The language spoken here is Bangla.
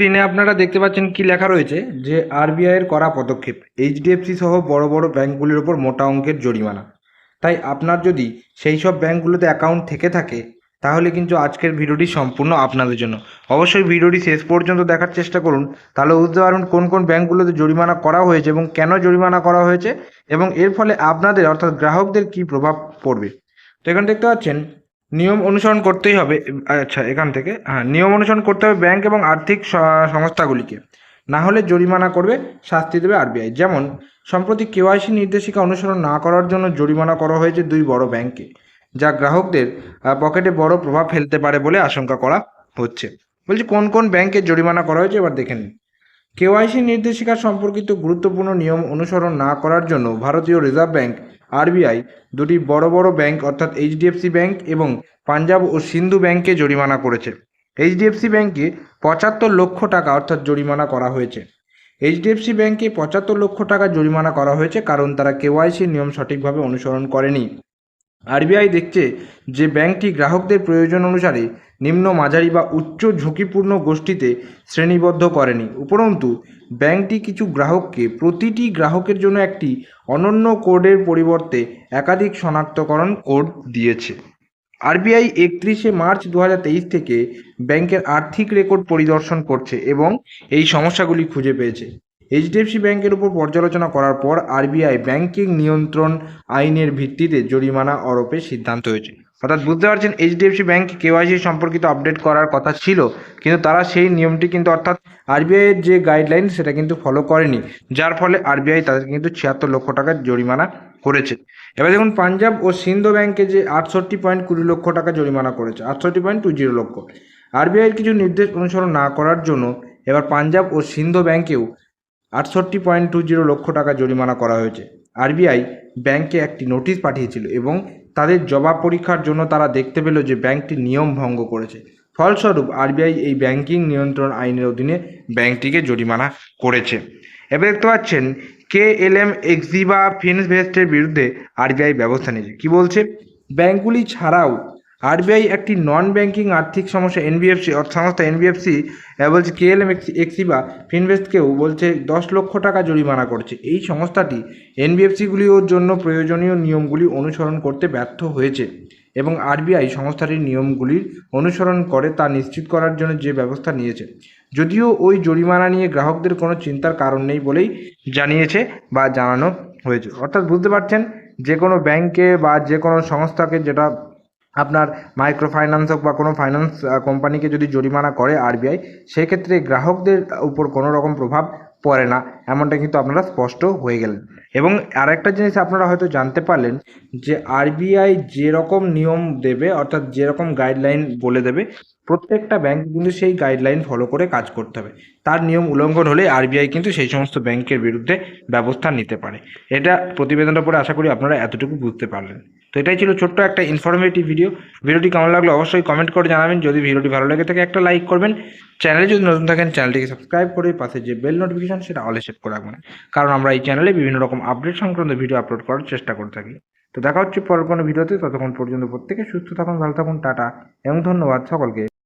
স্ক্রিনে আপনারা দেখতে পাচ্ছেন কি লেখা রয়েছে? যে আরবিআই এর করা পদক্ষেপ এইচডিএফসি সহ বড় বড় ব্যাংকগুলির ওপর মোটা অঙ্কের জরিমানা। তাই আপনার যদি সেই সব ব্যাংকগুলোতে অ্যাকাউন্ট থেকে থাকে, তাহলে কিন্তু আজকের ভিডিওটি সম্পূর্ণ আপনাদের জন্য। অবশ্যই ভিডিওটি শেষ পর্যন্ত দেখার চেষ্টা করুন, তাহলে বুঝতে পারুন কোন কোন ব্যাংকগুলোতে জরিমানা করা হয়েছে এবং কেন জরিমানা করা হয়েছে এবং এর ফলে আপনাদের, অর্থাৎ গ্রাহকদের কী প্রভাব পড়বে। তো এখানে দেখতে পাচ্ছেন নিয়ম অনুসরণ করতেই হবে আচ্ছা এখান থেকে। হ্যাঁ নিয়ম অনুসরণ করতে হবে ব্যাংক এবং আর্থিক সংস্থাগুলিকে। না হলে জরিমানা করবে, শাস্তি দেবে আরবিআই। যেমন, সম্প্রতি কেওয়াইসি নির্দেশিকা অনুসরণ না করার জন্য জরিমানা করা হয়েছে দুই বড় ব্যাংকে যা গ্রাহকদের পকেটে বড় প্রভাব ফেলতে পারে বলে আশঙ্কা করা হচ্ছে। বলছি, কোন কোন ব্যাংকে জরিমানা করা হয়েছে? এবার দেখে নিন। কেওয়াইসি নির্দেশিকা সম্পর্কিত গুরুত্বপূর্ণ নিয়ম অনুসরণ না করার জন্য ভারতীয় রিজার্ভ ব্যাংক আরবিআই দুটি বড় বড় ব্যাংক অর্থাৎ এইচডিএফসি ব্যাংক এবং পাঞ্জাব ও সিন্ধু ব্যাংকে জরিমানা করেছে। এইচডিএফসি ব্যাংকে পঁচাত্তর লক্ষ টাকা অর্থাৎ জরিমানা করা হয়েছে। এইচডিএফসি ব্যাংকে পঁচাত্তর লক্ষ টাকা জরিমানা করা হয়েছে কারণ তারা কেওয়াইসি নিয়ম সঠিকভাবে অনুসরণ করেনি। আরবিআই দেখছে যে ব্যাংকটি গ্রাহকদের প্রয়োজন অনুসারে নিম্ন মাঝারি বা উচ্চ ঝুঁকিপূর্ণ গোষ্ঠীতে শ্রেণীবদ্ধ করেনি। উপরন্তু, ব্যাংকটি কিছু গ্রাহককে প্রতিটি গ্রাহকের জন্য একটি অনন্য কোডের পরিবর্তে একাধিক শনাক্তকরণ কোড দিয়েছে। আরবিআই একত্রিশে মার্চ দু হাজার তেইশ থেকে ব্যাংকের আর্থিক রেকর্ড পরিদর্শন করছে এবং এই সমস্যাগুলি খুঁজে পেয়েছে। এইচডিএফসি ব্যাংকের উপর পর্যালোচনা করার পর আরবিআই ব্যাংকিং নিয়ন্ত্রণ আইনের ভিত্তিতে জরিমানা আরোপের সিদ্ধান্ত হয়েছে। অর্থাৎ বুঝতে পারছেন এইচডিএফসি ব্যাংক কেওয়াইসি সম্পর্কিত আপডেট করার কথা ছিল, কিন্তু তারা সেই নিয়মটি কিন্তু অর্থাৎ আরবিআইয়ের যে গাইডলাইন সেটা কিন্তু ফলো করেনি, যার ফলে আরবিআই তাদের কিন্তু ছিয়াত্তর লক্ষ টাকার জরিমানা করেছে। এবার দেখুন, পাঞ্জাব ও সিন্ধু ব্যাংকে যে আটষট্টি পয়েন্ট কুড়ি লক্ষ টাকা জরিমানা করেছে, আটষট্টি পয়েন্ট টু জিরো লক্ষ। আরবিআইয়ের কিছু নির্দেশ অনুসরণ না করার জন্য এবার পাঞ্জাব ও সিন্ধু ব্যাংকেও আটষট্টি পয়েন্ট টু জিরো লক্ষ টাকা জরিমানা করা হয়েছে। আরবিআই ব্যাংকে একটি নোটিশ পাঠিয়েছিল এবং তাদের জবাব পরীক্ষার জন্য তারা দেখতে পেল যে ব্যাংকটি নিয়ম ভঙ্গ করেছে। ফলস্বরূপ, আরবিআই এই ব্যাংকিং নিয়ন্ত্রণ আইনের অধীনে ব্যাংকটিকে জরিমানা করেছে। এবার দেখতে পাচ্ছেন কে এল এম এক্সিবা, ফিনভেস্টের বিরুদ্ধে আরবিআই ব্যবস্থা নিয়েছে। কি বলছে? ব্যাংকগুলি ছাড়াও আরবিআই একটি নন ব্যাংকিং আর্থিক সমস্যা এনবিএফসি সংস্থা এনবিএফসি বলছে কেএলএম এক্সি বা ফিনভেস্টকেও বলছে দশ লক্ষ টাকা জরিমানা করছে। এই সংস্থাটি এনবিএফসিগুলির জন্য প্রয়োজনীয় নিয়মগুলি অনুসরণ করতে ব্যর্থ হয়েছে এবং আরবিআই সংস্থাটির নিয়মগুলির অনুসরণ করে তা নিশ্চিত করার জন্য যে ব্যবস্থা নিয়েছে। যদিও ওই জরিমানা নিয়ে গ্রাহকদের কোনো চিন্তার কারণ নেই বলেই জানিয়েছে বা জানানো হয়েছে। অর্থাৎ বুঝতে পারছেন, যে কোনো ব্যাংকে বা যে কোনো সংস্থাকে যেটা আপনার মাইক্রো ফাইন্যান্স হোক বা কোনো ফাইন্যান্স কোম্পানিকে যদি জরিমানা করে আরবিআই সেক্ষেত্রে গ্রাহকদের উপর কোনো রকম প্রভাব পড়ে না। এমনটা কিন্তু আপনারা স্পষ্ট হয়ে গেলেন। এবং আরেকটা জিনিস আপনারা হয়তো জানতে পারলেন যে আরবিআই যেরকম নিয়ম দেবে, অর্থাৎ যেরকম গাইডলাইন বলে দেবে, প্রত্যেকটা ব্যাংক কিন্তু সেই গাইডলাইন ফলো করে কাজ করতে হবে। তার নিয়ম উল্লঙ্ঘন হলে আরবিআই কিন্তু সেই সমস্ত ব্যাংকের বিরুদ্ধে ব্যবস্থা নিতে পারে। এটা প্রতিবেদনটা পরে আশা করি আপনারা এতটুকু বুঝতে পারলেন। তো এটাই ছিল ছোট্ট একটা ইনফরমেটিভ ভিডিও ভিডিওটি কেমন লাগল অবশ্যই কমেন্ট করে জানাবেন। যদি ভিডিওটি ভালো লাগে থাকে একটা লাইক করবেন। চ্যানেলে যদি নতুন থাকেন চ্যানেলটিকে সাবস্ক্রাইব করে পাশে যে বেল নোটিফিকেশান সেটা অলে সেট করে রাখবেন। কারণ আমরা এই চ্যানেলে বিভিন্ন রকম আপডেট সংক্রান্ত ভিডিও আপলোড করার চেষ্টা করে থাকি। তো দেখা হচ্ছে পরের কোনো ভিডিওতে ততক্ষণ পর্যন্ত প্রত্যেকে সুস্থ থাকুন, ভালো থাকুন, টাটা এবং ধন্যবাদ সকলকে।